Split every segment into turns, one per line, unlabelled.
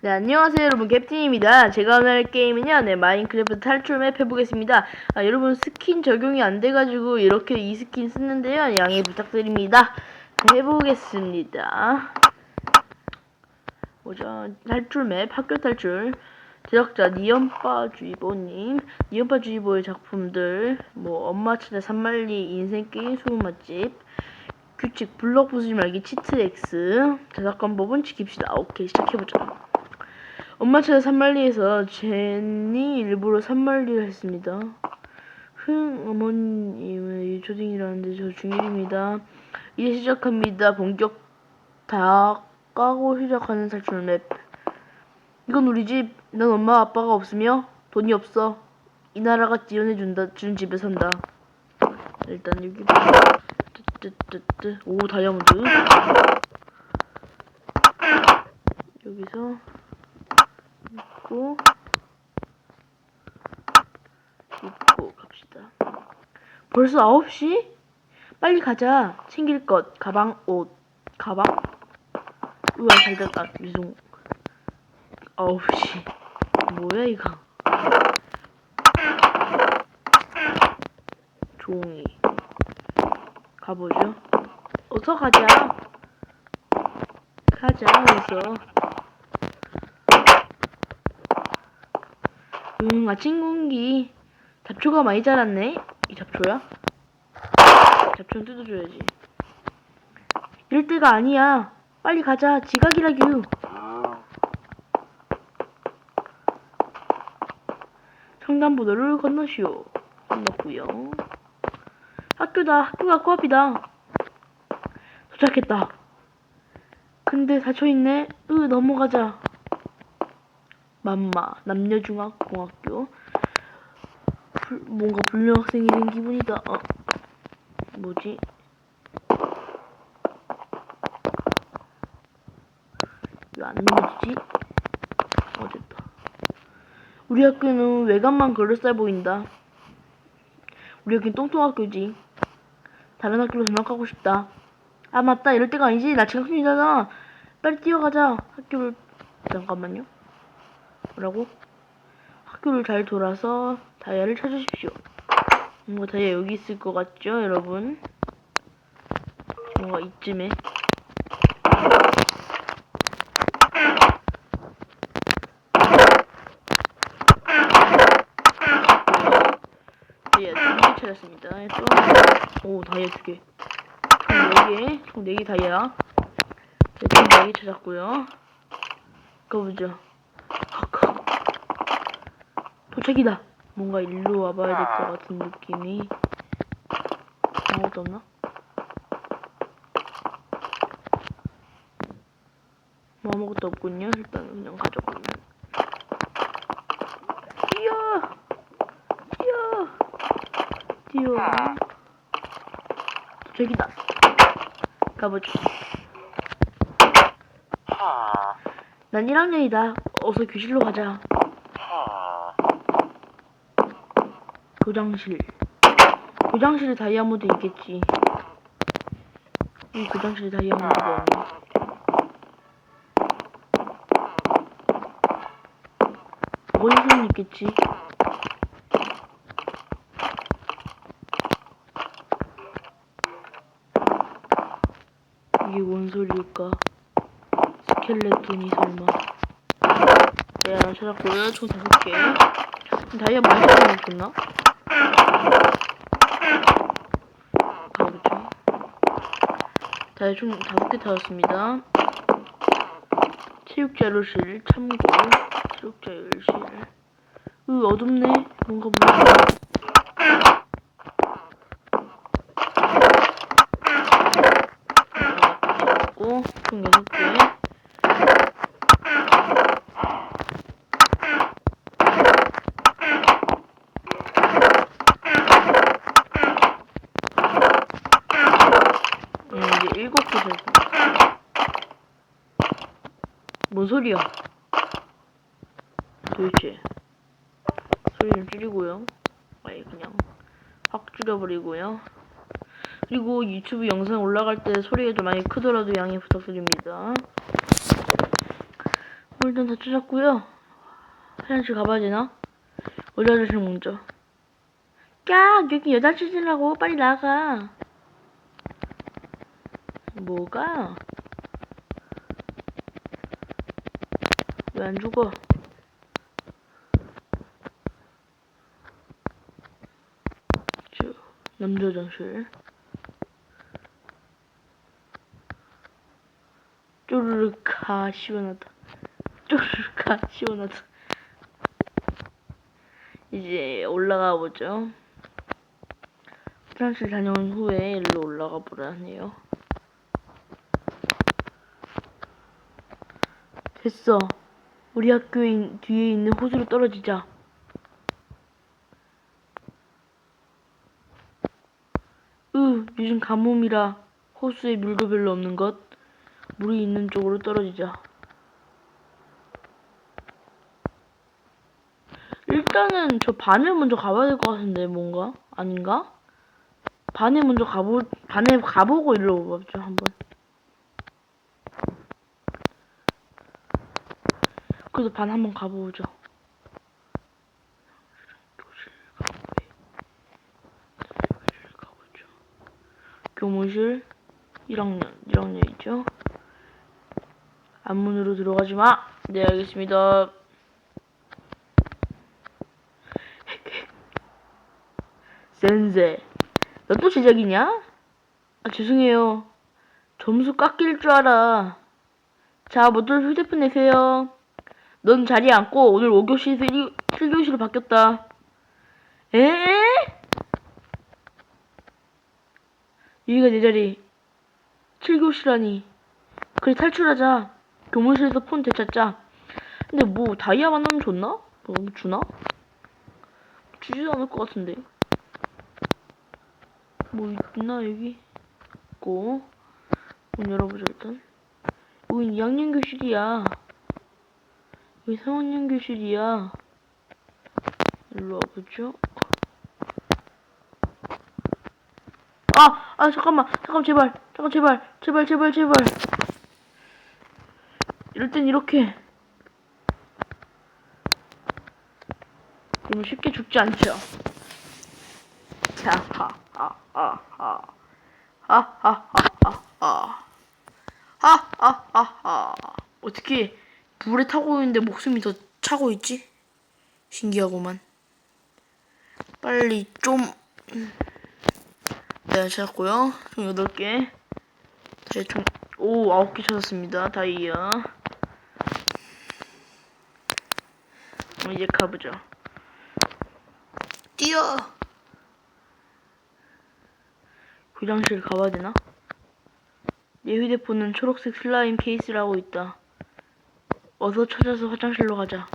네, 안녕하세요 여러분 캡틴입니다. 제가 오늘 할 게임은요, 네, 마인크래프트 탈출 맵 해보겠습니다. 아, 여러분 스킨 적용이 안 돼가지고 이렇게 이 스킨 쓰는데요, 양해 부탁드립니다. 네, 해보겠습니다. 보자, 탈출 맵, 학교 탈출. 제작자 니언파 주의보님, 니언파 주의보의 작품들, 뭐 엄마 찾아 산말리, 인생 게임 소문 맛집, 규칙 블럭 부수지 말기 치트 X, 저작권 법은 지킵시다. 오케이 시작해보자. 엄마 찾아 산말리에서 제니 일부러 산말리를 했습니다. 흥 어머님의 초딩이라는데 저 중1입니다. 이제 시작합니다. 본격 다 까고 시작하는 탈출 맵. 이건 우리 집. 난 엄마 아빠가 없으며 돈이 없어. 이 나라가 지원해 준다 준 집에 산다. 일단 여기 오 다이아몬드 여기서 입고 입고 갑시다. 벌써 9시? 빨리 가자. 챙길 것, 가방, 옷, 가방. 우와 잘 됐다. 미송. 9시. 뭐야 이거? 종이. 가보죠. 어서 가자. 가자, 어서. 음, 아침 공기. 잡초가 많이 자랐네. 이 잡초야? 잡초는 뜯어줘야지. 이럴 때가 아니야. 빨리 가자. 지각이라규. 횡단보도를 건너시오. 건넜고요. 학교다. 학교가 코앞이다. 도착했다. 근데 닫혀있네. 으, 넘어가자. 맘마, 남녀중학공학교. 불- 뭔가 불륜 학생이 된 기분이다. 어. 뭐지? 왜 안 넘어지지? 어, 됐다. 우리 학교는 외관만 그럴싸해 보인다. 우리 여긴 똥똥학교지. 다른 학교로 전학가고 싶다. 아 맞다 이럴 때가 아니지 나 지금 학생이잖아. 빨리 뛰어가자. 학교를 잠깐만요. 뭐라고? 학교를 잘 돌아서 다이아를 찾으십시오. 뭔가 다이아 여기 있을 것 같죠 여러분? 뭔가 이쯤에 다이아 두개 찾았습니다. 또, 오 다이아 두 개. 총 4개, 총 4개 다이아. 네, 총 4개 찾았고요. 가보죠. 아까 도착이다. 뭔가 일로 와봐야 될 것 같은 느낌이. 아무것도 없나? 뭐 아무것도 없군요. 일단 그냥 가져가면. 뛰어! 뛰어! 뛰어! 저기다. 가보죠. 난 1학년이다. 어서 교실로 가자. 교장실. 교장실에 다이아몬드 있겠지. 이 교장실에 다이아몬드가 없네. 어디서는 있겠지. 이게 뭔 소리일까? 스켈레톤이 설마. 네, 하나 찾았고요. 총 다섯 개. 다이아 많이 찾아먹었나? 총 다섯 개 찾았습니다. 체육자료실 참고 체육자료실 으 어둡네 뭔가 무섭다 고, 총 여섯 개. 음, 이제 일곱 개 됐어. 뭔 소리야? 도대체. 소리 좀 줄이고요. 아예 그냥 확 줄여버리고요. 그리고 유튜브 영상 올라갈 때 소리가 좀 많이 크더라도 양해 부탁드립니다. 어, 일단 다 찾았고요. 화장실 가봐야 되나? 어디 화장실 먼저? 야, 여기 여자 찾으라고 빨리 나가. 뭐가? 왜 안 죽어? 저 남자 화장실. 쪼르르카 시원하다. 쪼르르카 시원하다. 이제 올라가 보죠. 화장실 다녀온 후에 일로 올라가 보라 하네요. 됐어. 우리 학교 인- 뒤에 있는 호수로 떨어지자. 으, 요즘 가뭄이라 호수에 물도 별로 없는 것. 물이 있는 쪽으로 떨어지자. 일단은 저 반을 먼저 가봐야 될 것 같은데 뭔가 아닌가? 반에 먼저 가보 반에 가보고 일로 와보죠 한번. 그래도 반 한번 가보죠. 교무실 1학년 1학년이죠. 앞문으로 들어가지 마. 네 알겠습니다. 센세, 너 또 제작이냐? 아 죄송해요. 점수 깎일 줄 알아. 자, 모두 휴대폰 내세요. 넌 자리에 앉고 오늘 5교시에서 1, 7교시로 바뀌었다. 에? 여기가 내 자리. 7교시라니. 그래 탈출하자. 교무실에서 폰 되찾자. 근데 뭐 다이아 만나면 좋나? 뭐 주나? 주지도 않을 것 같은데. 뭐 있나 여기? 있고. 문 열어보자 일단. 여긴 2학년 교실이야. 여기 3학년 교실이야. 일로 와보죠. 아! 아 잠깐만. 잠깐 제발. 잠깐 제발. 제발 제발 제발. 이럴 땐 이렇게. 그러면 쉽게 죽지 않죠? 하하하 하 하. 하 하 하 하 하. 하 하 하 하. 어떻게 불에 타고 있는데 목숨이 더 차고 있지? 신기하구만 빨리 좀 네, 찾았고요. 총 8개. 다이 총, 오, 9개 찾았습니다. 다이아. 어, 이제 가보죠. 뛰어! 화장실 가봐야 되나? 내 휴대폰은 초록색 슬라임 케이스라고 있다. 어서 찾아서 화장실로 가자.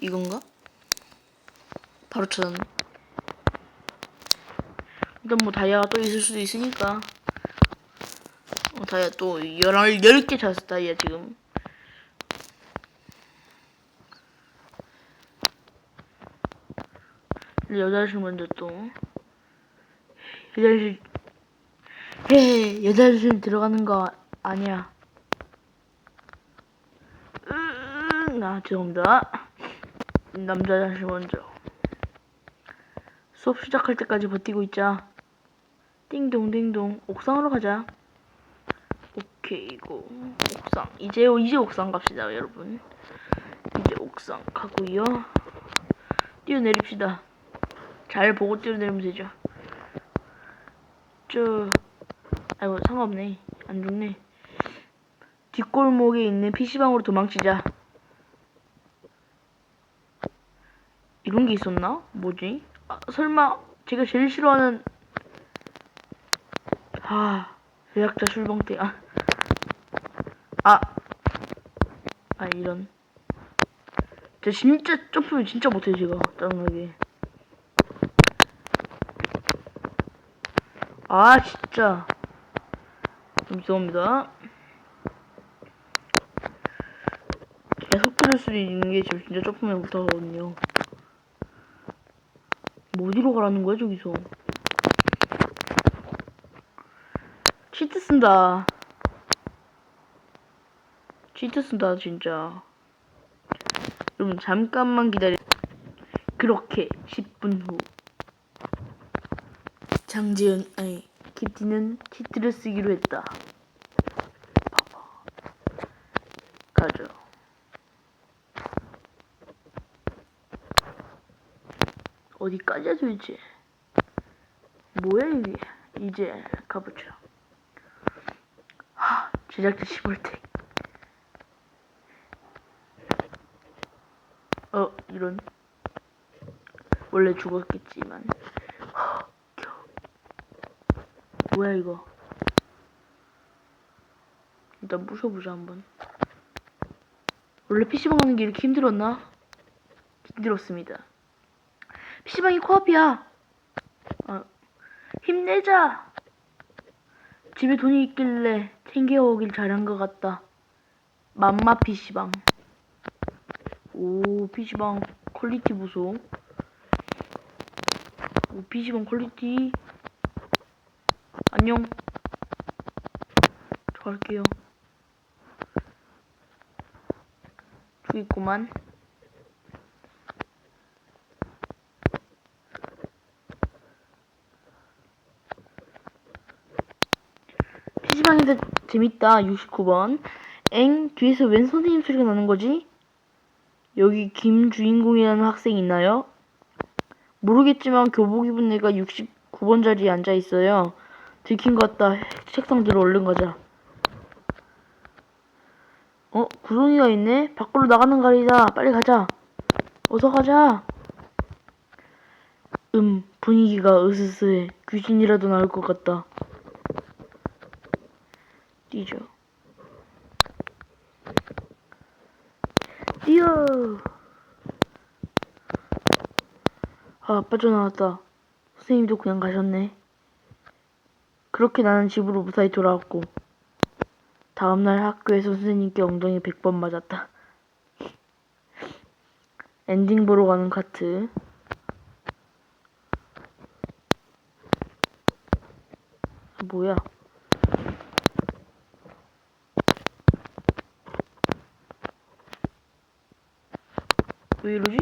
이건가? 바로 찾았네. 일단 뭐 다이아가 또 있을 수도 있으니까 어, 다이아 또 11, 10개 찾았어 다이아 지금 여자실 먼저 또 여자실 헤 여자실 들어가는 거 아니야 음, 아 죄송합니다 남자 화장실 먼저. 수업 시작할 때까지 버티고 있자. 띵동띵동. 옥상으로 가자. 오케이 이거 옥상. 이제 이제 옥상 갑시다 여러분. 이제 옥상 가고요. 뛰어내립시다. 잘 보고 뛰어내리면 되죠 저 아이고 상관없네. 안 죽네. 뒷골목에 있는 PC방으로 도망치자 이런 게 있었나? 뭐지? 아, 설마 제가 제일 싫어하는 아 제작자 술봉대 아. 아. 아 이런 저 진짜 점프를 진짜 못해요 제가 짜증나게 아 진짜 좀 죄송합니다 계속 들을 수 있는 게 진짜 점프를 못하거든요 뭐 어디로 가라는 거야 저기서? 치트 쓴다. 시트 쓴다 진짜. 여러분 잠깐만 기다려. 그렇게 10분 후. 장지은 아니. 키티는 키트를 쓰기로 했다 봐봐 가죠 어디까지야 도대체 뭐야 이게. 이제 가보죠. 하 제작자 10월택 어 이런. 원래 죽었겠지만. 헉, 겨우. 뭐야 이거. 일단 부숴보자 한번. 원래 PC방 가는 게 이렇게 힘들었나? 힘들었습니다 PC방이 코앞이야. 아, 힘내자. 집에 돈이 있길래 챙겨오길 잘한 것 같다. 맘마 PC방. 오 PC방 퀄리티 보소 오 PC방 퀄리티. 안녕. 저 갈게요. 저기 있구만 PC방에서 재밌다 69번 엥 뒤에서 웬 선생님 소리가 나는 거지? 여기 김 주인공이라는 학생 있나요? 모르겠지만 교복 입은 애가 69번 자리에 앉아 있어요. 들킨 것 같다. 책상 들어 얼른 가자. 어? 구덩이가 있네? 밖으로 나가는 가리다. 빨리 가자. 어서 가자. 음, 분위기가 으스스해. 귀신이라도 나올 것 같다. 뛰죠. 뛰어! 아, 빠져나왔다. 선생님도 그냥 가셨네. 그렇게 나는 집으로 무사히 돌아왔고, 다음날 학교에서 선생님께 엉덩이 100번 맞았다. 엔딩 보러 가는 카트. 아, 뭐야? 왜 이러지?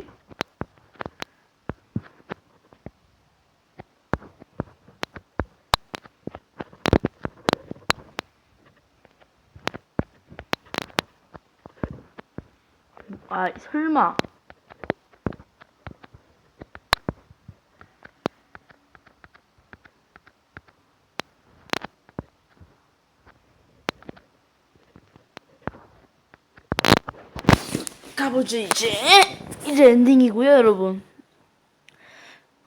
아, 설마. 가보죠, 이제. 이제 엔딩이고요, 여러분.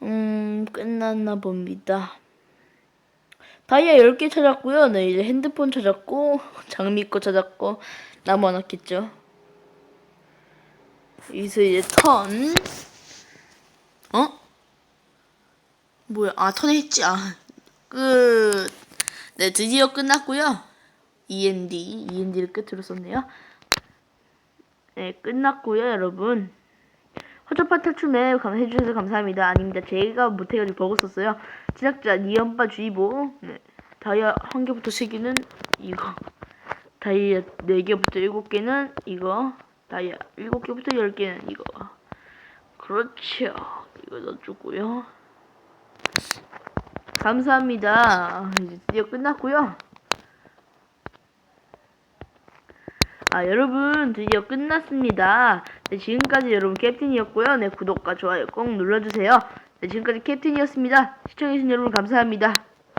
음, 끝났나 봅니다. 다이아 10개 찾았고요. 네, 이제 핸드폰 찾았고, 장미 거 찾았고, 나무 하나 겠죠 여기서 이제 턴. 어? 뭐야? 아, 턴 했지. 아, 끝. 네, 드디어 끝났고요. END, END를 끝으로 썼네요. 네, 끝났고요, 여러분. 허접한 맵 감- 해주셔서 감사합니다. 아닙니다. 제가 못해가지고 버그 썼어요. 제작자 니엄바 주의보. 네. 다이아 한 개부터 세 개는 이거. 다이아 네 개부터 일곱 개는 이거. 다이아 일곱 개부터 열 개는 이거. 그렇죠. 이거 넣어주고요. 감사합니다. 이제 드디어 끝났고요. 아 여러분 드디어 끝났습니다. 네 지금까지 여러분 캡틴이었고요. 네 구독과 좋아요 꼭 눌러주세요. 네 지금까지 캡틴이었습니다. 시청해주신 여러분 감사합니다.